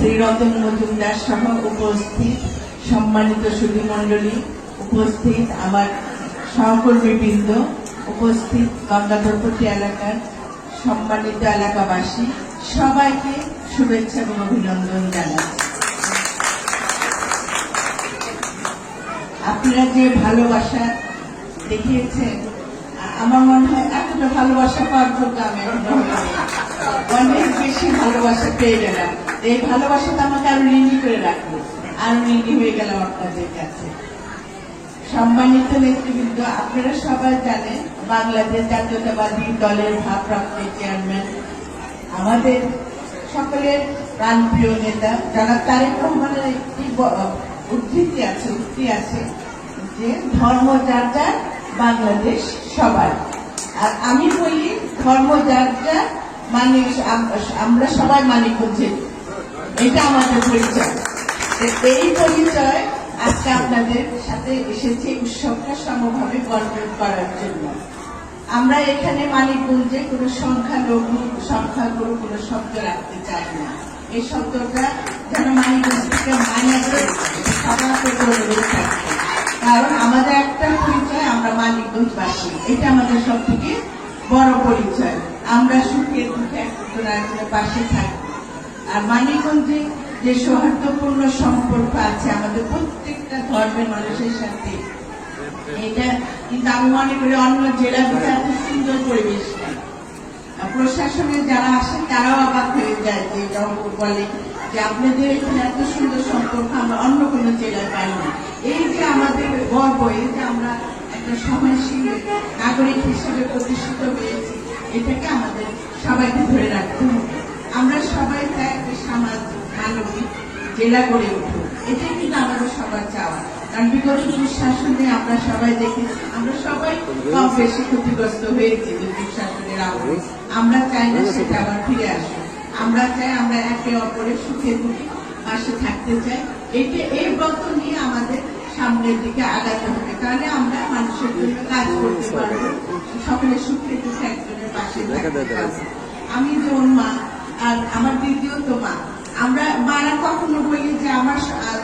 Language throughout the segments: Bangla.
শ্রীরতন মজুমদার সহ উপস্থিত সম্মানিত সুধী মণ্ডলী উপস্থিত আমার সহকর্মীবৃন্দ, উপস্থিত গঙ্গাধরপতি এলাকার সম্মানিত এলাকাবাসী, সবাইকে শুভেচ্ছা এবং অভিনন্দন জানাচ্ছি আপনারা যে ভালোবাসা দেখিয়েছেন আমার মনে হয় এতটা ভালোবাসা পাওয়ার জন্য আমি। অনেক বেশি ভালোবাসা পেয়ে গেলাম। এই ভালোবাসাটা আমাকে আরও ঋণী করে রাখল। আরও ঋণী হয়ে গেলাম আপনাদের কাছে। সম্মানিত নেতৃবৃন্দ, আপনারা সবাই জানেন, বাংলাদেশ জাতীয়তাবাদী দলের ভারপ্রাপ্ত চেয়ারম্যান, আমাদের সকলের প্রাণপ্রিয় নেতা, যারা তারেক রহমানের একটি উদ্ধৃতি আছে, উক্তি আছে যে ধর্ম যার যার, বাংলাদেশ সবার। আর আমি বলি, ধর্ম যার যার মানে আমরা সবাই মানি বুঝি এটা আমাদের পরিচয়। এই পরিচয় আজকে আপনাদের সাথে এসেছি উৎসবটা সমভাবে বর্জন করার জন্য। আমরা এখানে মানিকগঞ্জে কোনো সংখ্যালঘু, সংখ্যাগুরু কোনো শব্দ রাখতে চাই না। এই শব্দটা যেন মানিকগঞ্জ মাইনাসে সবার কারণ আমাদের একটা পরিচয়, আমরা মানিকগঞ্জবাসী এটা আমাদের সব থেকে বড় পরিচয়। আমরা সুখে দুঃখে আরেকজনের পাশে থাকব আর মানিকগঞ্জে যে সৌহার্দ্যপূর্ণ সম্পর্ক আছে, আমাদের প্রত্যেকটা ধর্মের মানুষের সাথে, এটা কিন্তু আমি মনে করি অন্য জেলাগুলো এত সুন্দর পরিবেশ নেই। আর প্রশাসনে যারা আসেন, তারাও অবাক হয়ে যায় যে রংপুর বলে যে আপনাদের এখানে এত সুন্দর সম্পর্ক, আমরা অন্য কোনো জেলায় পাই না। এই যে আমাদের গর্ব, এই যে আমরা একটা সহনশীল নাগরিক হিসেবে প্রতিষ্ঠিত হয়েছি। এটাকে আমাদের সবাইকে ধরে রাখতে হবে। আমরা সবাই চাই একটা সমাজ মানবিক, জেলা গড়ে উঠুক। এটাই কিন্তু আমাদের সবার চাওয়া। কারণ বিগত দুঃশাসনে আমরা সবাই দেখেছি, আমরা সবাই কম বেশি ক্ষতিগ্রস্ত হয়েছি দুঃশাসনের আমলে আমরা চাই না সেটা আবার ফিরে আসুক। আমরা চাই আমরা একে অপরের সুখে দুঃখে পাশে থাকতে চাই। এটা এই ব্রত নিয়ে আমাদের সামনের দিকে আগাতে হবে। তাহলে আমরা মানুষের জন্য কাজ করতে পারব। সকলে সুখে দুঃখে একজনের পাশে আমি যেমন মা আর আমার দ্বিতীয়ত মা। আমরা মারা কখনো বলি যে আমার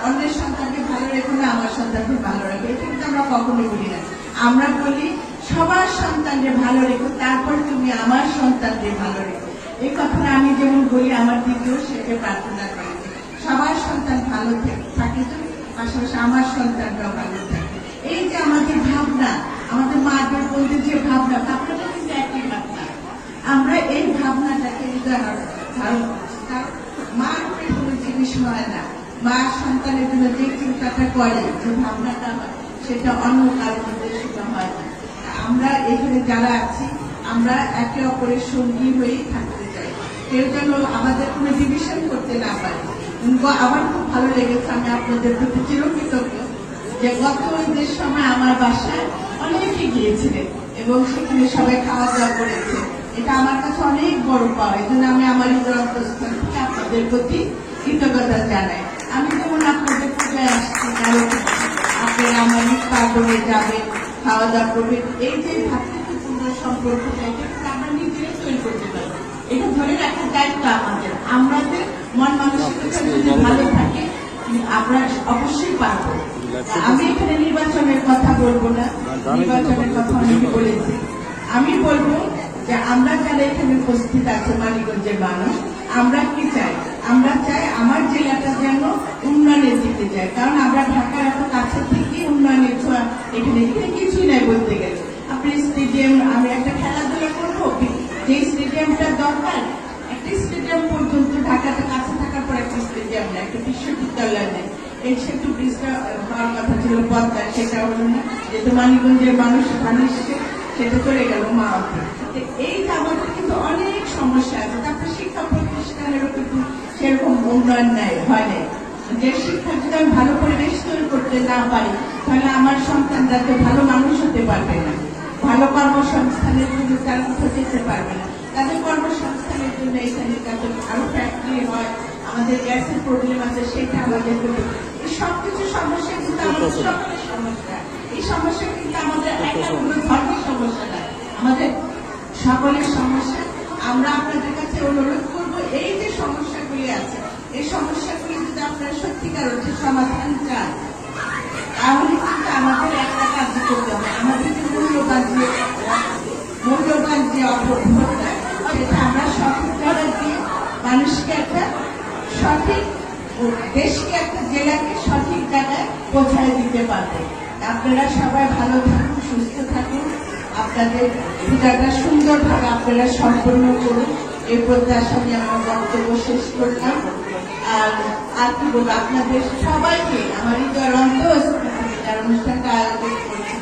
অন্যের সন্তানকে ভালো রেখো না আমার সন্তানকে ভালো রাখো এটা কিন্তু আমরা কখনো বলি না। আমরা বলি সবার সন্তানকে ভালো রেখো তারপর তুমি আমার সন্তানকে ভালো রেখো। এই কথাটা আমি যেমন বলি আমার দ্বিতীয় সেটা প্রার্থনা করি। সবার সন্তান ভালো থাকে তো? পাশাপাশি আমার সন্তানটাও ভালো থাকে। এই যে আমাদের ভাবনা, আমাদের মাদের বলতে যে ভাবনা, ভাবনাটা কিন্তু একই ভাবনা। আমরা এই ভাবনাটাকে যদি ধারণ করছি। কোনো জিনিস হয় না। মা সন্তানের জন্য যে চিন্তাটা করে যে ভাবনাটা সেটা অন্য কারোর মধ্যে সেটা হয় না। আমরা এখানে যারা আছি, আমরা একে অপরের সঙ্গী হয়েই থাকতে চাই। কেউ যেন আমাদের কোনো ডিভিশন করতে না পারে। আমার খুব ভালো লেগেছে, আমি আপনাদের প্রতি চিরকৃতজ্ঞ যে গত ঈদের সময় আমার বাসায় অনেকে গিয়েছিলেন এবং সেখানে সবাই খাওয়া দাওয়া করেছে। এটা আমার কাছে অনেক বড় পাওয়া। এই জন্য আমি আমার ঈদের অন্তঃস্থান থেকে আপনাদের প্রতি কৃতজ্ঞতা জানাই। আমি যেমন আপনাদের পূজায় আসছি আপনারা আমার ঈদ পার্বণে যাবেন খাওয়া দাওয়া করবেন। এই যে ভাতৃত্বপূর্ণ সম্পর্কটা, এটা আমরা তৈরি করতে পারব এটা ধরে রাখার দায়িত্ব আমাদের। আমাদের মন ভালো থাকে আমরা অবশ্যই পারব। আমি এখানে নির্বাচনের কথা বলব না, নির্বাচনের কথা অনেকে বলেছি। আমি বলব যে আমরা যারা এখানে উপস্থিত আছে, মানিকগঞ্জের মানুষ, আমরা কি চাই? আমরা চাই আমার জেলাটা যেন উন্নয়নের দিকে যায়। কারণ আমরা ঢাকার এত কাছে থেকে উন্নয়নের ছোঁয়া এখানে এখানে কিছুই নাই বলতে গেলে। আপনি স্টেডিয়াম আমি বিশ্ববিদ্যালয় নেই। এই সেতু ব্রিজটা হওয়ার কথা ছিল পদ্মা, সেটা হলো না যেহেতু মানিকগঞ্জের মানুষ মানুষ সেটা চলে গেল মা এই আমাদের কিন্তু অনেক সমস্যা আছে। তারপরে শিক্ষা প্রতিষ্ঠানেরও কিন্তু সেরকম উন্নয়ন নেই, হয় নাই। যে শিক্ষা যদি আমি ভালো পরিবেশ তৈরি করতে না পারি, তাহলে আমার সন্তানরা তো ভালো মানুষ হতে পারবে না। ভালো কর্মসংস্থানের জন্য তারা যেতে পারবে না। তাদের কর্মসংস্থানের জন্য এখানে যাতে আরও ফ্যাক্টরি হয় আমাদের গ্যাসের প্রবলেম আছে সেটা আমাদের সব কিছু সমস্যা কিন্তু আমাদের সকলের সমস্যা। এই সমস্যা কিন্তু আমাদের একটা ধর্মের সমস্যা না আমাদের সকলের সমস্যা। আমরা আপনাদের কাছে অনুরোধ করব এই যে সমস্যাগুলি আছে এই সমস্যাগুলি যদি আপনারা সত্যিকার অর্থে সমাধান চান তাহলে কিন্তু আমাদের একটা কাজ করতে হবে। আমাদের যে মূল্যবান যে মূল্যবান যে অপরাধ সেটা আমরা সঠিকভাবে দিয়ে মানুষকে একটা সঠিক দেশকে একটা জেলাকে সঠিক জায়গায় পৌঁছায় দিতে পারবে। আপনারা সবাই ভালো থাকুন, সুস্থ থাকুন। আপনাদের পূজাটা সুন্দরভাবে আপনারা সম্পন্ন করুন। এই প্রত্যাশা নিয়ে আমার বক্তব্য শেষ করলাম। আর আর কি বলব, আপনাদের সবাইকে আমার হৃদয়ের অন্তঃস্থল থেকে যারা অনুষ্ঠানটা আয়োজন করছে।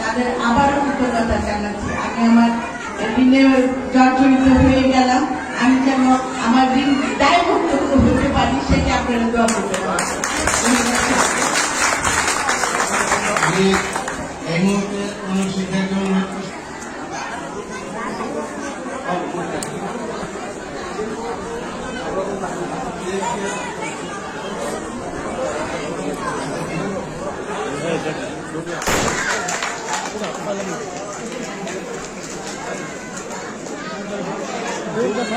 তাদের আবারও কৃতজ্ঞতা জানাচ্ছি। আমি আমার ঋণে জর্জরিত হয়ে গেলাম। আমি যেন আমার ঋণ দায়মুক্ত হতে পারি সেটা আপনারা দোয়া করতে মোনালদা ঠিক আছে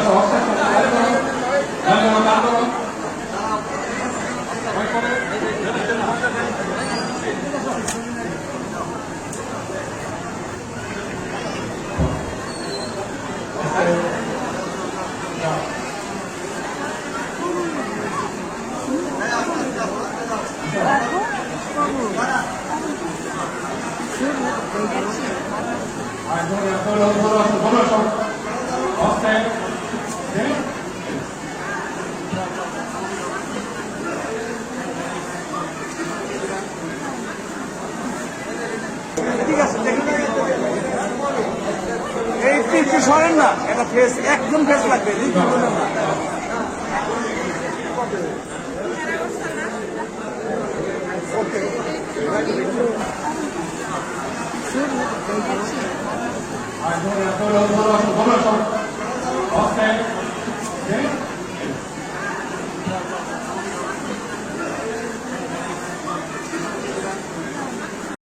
দেখুন সরেন না একটা ফেস একদম ফেস লাগবে দ্বিতীয় জন না। আর